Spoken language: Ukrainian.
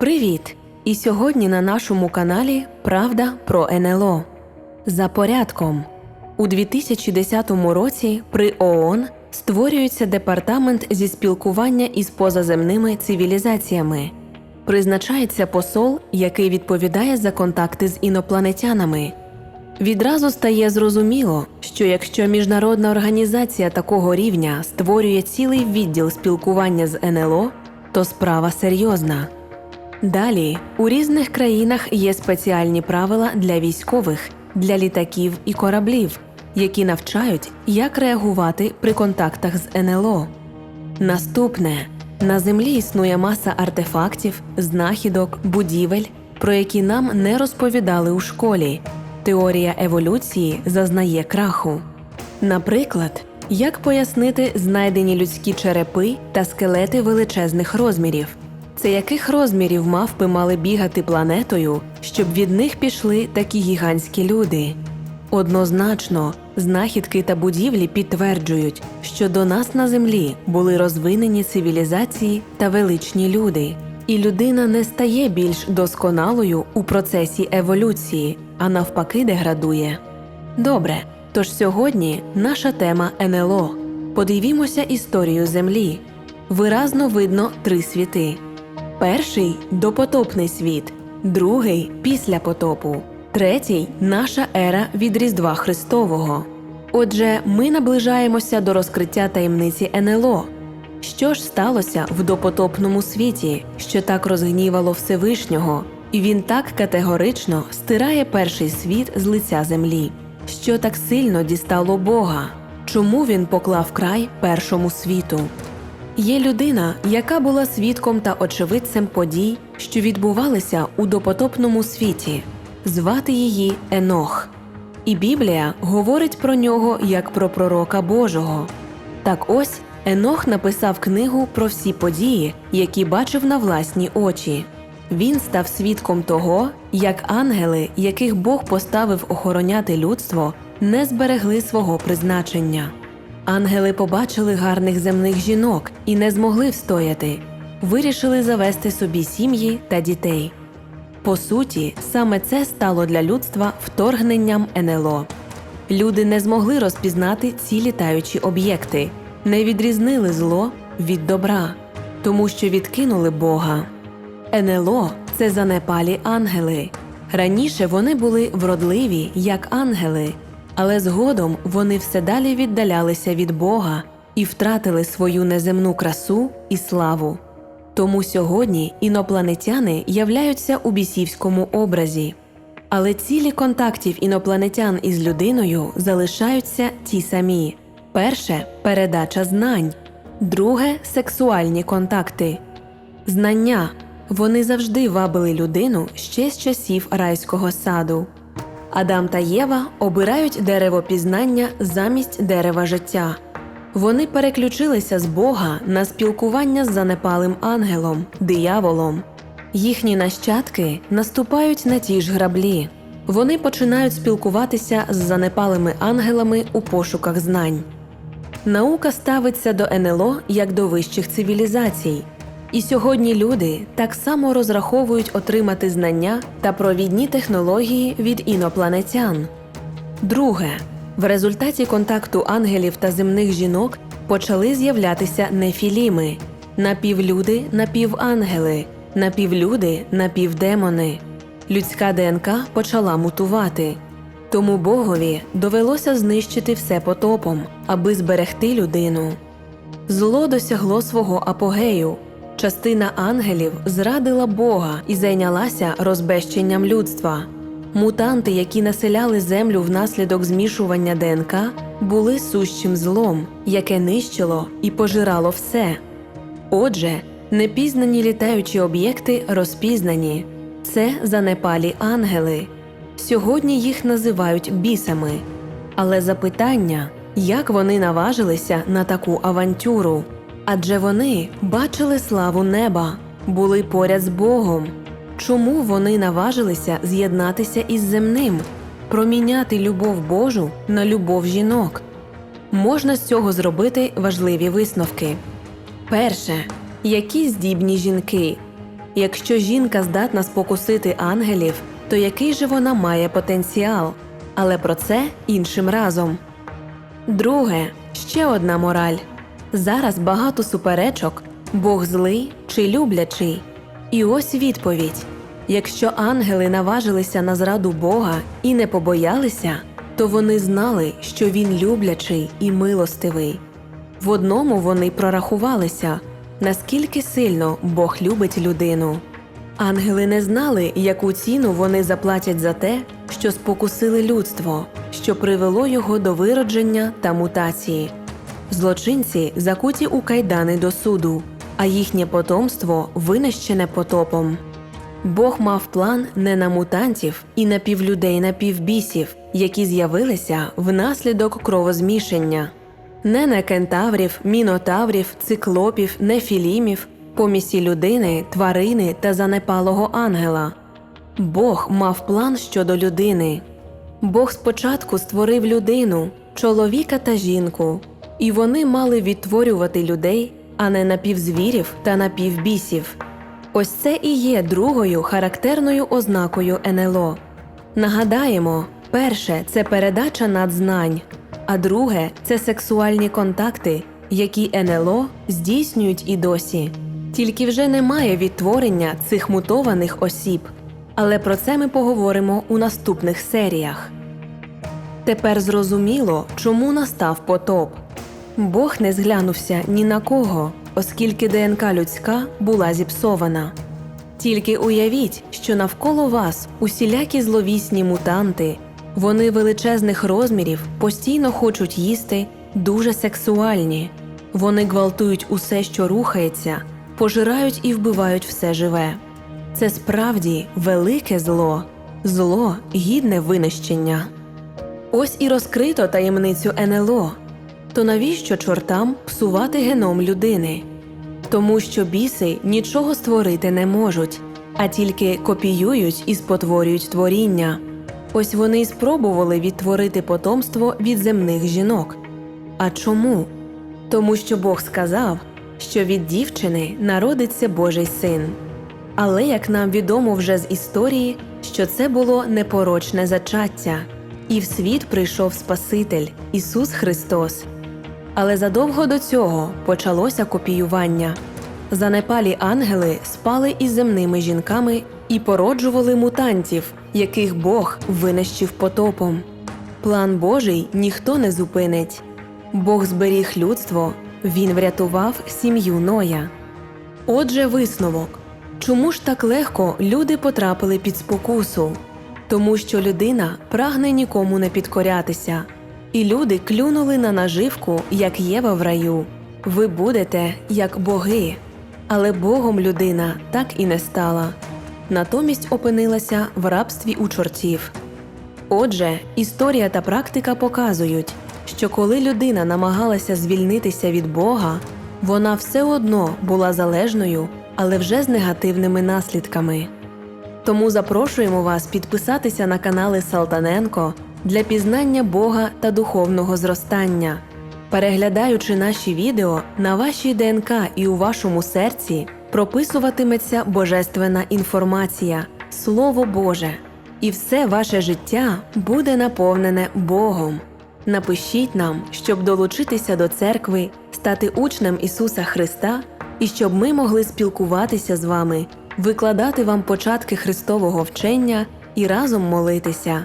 Привіт! І сьогодні на нашому каналі Правда про НЛО. За порядком. У 2010 році при ООН створюється департамент зі спілкування із позаземними цивілізаціями. Призначається посол, який відповідає за контакти з інопланетянами. Відразу стає зрозуміло, що якщо міжнародна організація такого рівня створює цілий відділ спілкування з НЛО, то справа серйозна. Далі у різних країнах є спеціальні правила для військових, для літаків і кораблів, які навчають, як реагувати при контактах з НЛО. Наступне на землі існує маса артефактів, знахідок, будівель, про які нам не розповідали у школі. Теорія еволюції зазнає краху. Наприклад, як пояснити знайдені людські черепи та скелети величезних розмірів? Це яких розмірів мавпи мали бігати планетою, щоб від них пішли такі гігантські люди? Однозначно, знахідки та будівлі підтверджують, що до нас на землі були розвинені цивілізації та величні люди, і людина не стає більш досконалою у процесі еволюції, а навпаки деградує. Добре, тож сьогодні наша тема НЛО. Подивімося історію Землі. Виразно видно три світи. Перший допотопний світ, другий після потопу, третій наша ера від Різдва Христового. Отже, ми наближаємося до розкриття таємниці НЛО. Що ж сталося в допотопному світі, що так розгнівало Всевишнього, і він так категорично стирає перший світ з лиця землі, що так сильно дістало Бога? Чому він поклав край першому світу? Є людина, яка була свідком та очевидцем подій, що відбувалися у допотопному світі. Звати її Енох. І Біблія говорить про нього як про пророка Божого. Так ось Енох написав книгу про всі події, які бачив на власні очі. Він став свідком того, як ангели, яких Бог поставив охороняти людство, не зберегли свого призначення. Ангели побачили гарних земних жінок і не змогли встояти, вирішили завести собі сім'ї та дітей. По суті, саме це стало для людства вторгненням НЛО. Люди не змогли розпізнати ці літаючі об'єкти, не відрізнили зло від добра, тому що відкинули Бога. НЛО це занепалі ангели. Раніше вони були вродливі, як ангели, але згодом вони все далі віддалялися від Бога і втратили свою неземну красу і славу. Тому сьогодні інопланетяни являються у бісівському образі. Але цілі контактів інопланетян із людиною залишаються ті самі: перше передача знань, друге сексуальні контакти. Знання вони завжди вабили людину ще з часів райського саду. Адам та Єва обирають дерево пізнання замість дерева життя. Вони переключилися з Бога на спілкування з занепалим ангелом, дияволом. Їхні нащадки наступають на ті ж граблі. Вони починають спілкуватися з занепалими ангелами у пошуках знань. Наука ставиться до НЛО як до вищих цивілізацій. І сьогодні люди так само розраховують отримати знання та провідні технології від інопланетян. Друге, в результаті контакту ангелів та земних жінок почали з'являтися нефіліми напівлюди, напівангели, напівлюди, напівдемони. Людська ДНК почала мутувати. Тому Богові довелося знищити все потопом, аби зберегти людину. Зло досягло свого апогею. Частина ангелів зрадила Бога і зайнялася розбещенням людства. Мутанти, які населяли землю внаслідок змішування ДНК, були сущим злом, яке нищило і пожирало все. Отже, непізнані літаючі об'єкти розпізнані це занепалі ангели. Сьогодні їх називають бісами. Але запитання, як вони наважилися на таку авантюру? Адже вони бачили славу неба, були поряд з Богом. Чому вони наважилися з'єднатися із земним, проміняти любов Божу на любов жінок? Можна з цього зробити важливі висновки. Перше, які здібні жінки. Якщо жінка здатна спокусити ангелів, то який же вона має потенціал? Але про це іншим разом. Друге, ще одна мораль. Зараз багато суперечок, Бог злий чи люблячий. І ось відповідь: якщо ангели наважилися на зраду Бога і не побоялися, то вони знали, що він люблячий і милостивий. В одному вони прорахувалися, наскільки сильно Бог любить людину. Ангели не знали, яку ціну вони заплатять за те, що спокусили людство, що привело його до виродження та мутації. Злочинці закуті у кайдани до суду, а їхнє потомство винищене потопом. Бог мав план не на мутантів і на півлюдей напівбісів, які з'явилися внаслідок кровозмішання, не на кентаврів, мінотаврів, циклопів, нефілімів, помісі людини, тварини та занепалого ангела. Бог мав план щодо людини. Бог спочатку створив людину, чоловіка та жінку, і вони мали відтворювати людей, а не напівзвірів та напівбісів. Ось це і є другою характерною ознакою НЛО. Нагадаємо, перше це передача надзнань, а друге це сексуальні контакти, які НЛО здійснюють і досі. Тільки вже немає відтворення цих мутованих осіб. Але про це ми поговоримо у наступних серіях. Тепер зрозуміло, чому настав потоп. Бог не зглянувся ні на кого, оскільки ДНК людська була зіпсована. Тільки уявіть, що навколо вас усілякі зловісні мутанти, вони величезних розмірів, постійно хочуть їсти, дуже сексуальні. Вони гвалтують усе, що рухається, пожирають і вбивають все живе. Це справді велике зло, зло гідне винищення. Ось і розкрито таємницю НЛО. То навіщо чортам псувати геном людини? Тому що біси нічого створити не можуть, а тільки копіюють і спотворюють творіння. Ось вони й спробували відтворити потомство від земних жінок. А чому? Тому що Бог сказав, що від дівчини народиться Божий син. Але як нам відомо вже з історії, що це було непорочне зачаття, і в світ прийшов Спаситель Ісус Христос. Але задовго до цього почалося копіювання. Занепалі ангели спали із земними жінками і породжували мутантів, яких Бог винищив потопом. План Божий ніхто не зупинить. Бог зберіг людство, він врятував сім'ю Ноя. Отже, висновок. Чому ж так легко люди потрапили під спокусу? Тому що людина прагне нікому не підкорятися, і люди клюнули на наживку, як Єва в раю. Ви будете як боги. Але Богом людина так і не стала. Натомість опинилася в рабстві у чортів. Отже, історія та практика показують, що коли людина намагалася звільнитися від Бога, вона все одно була залежною, але вже з негативними наслідками. Тому запрошуємо вас підписатися на канали Салтаненко для пізнання Бога та духовного зростання. Переглядаючи наші відео, на вашій ДНК і у вашому серці прописуватиметься божественна інформація, Слово Боже, і все ваше життя буде наповнене Богом. Напишіть нам, щоб долучитися до церкви, стати учнем Ісуса Христа і щоб ми могли спілкуватися з вами, викладати вам початки Христового вчення і разом молитися.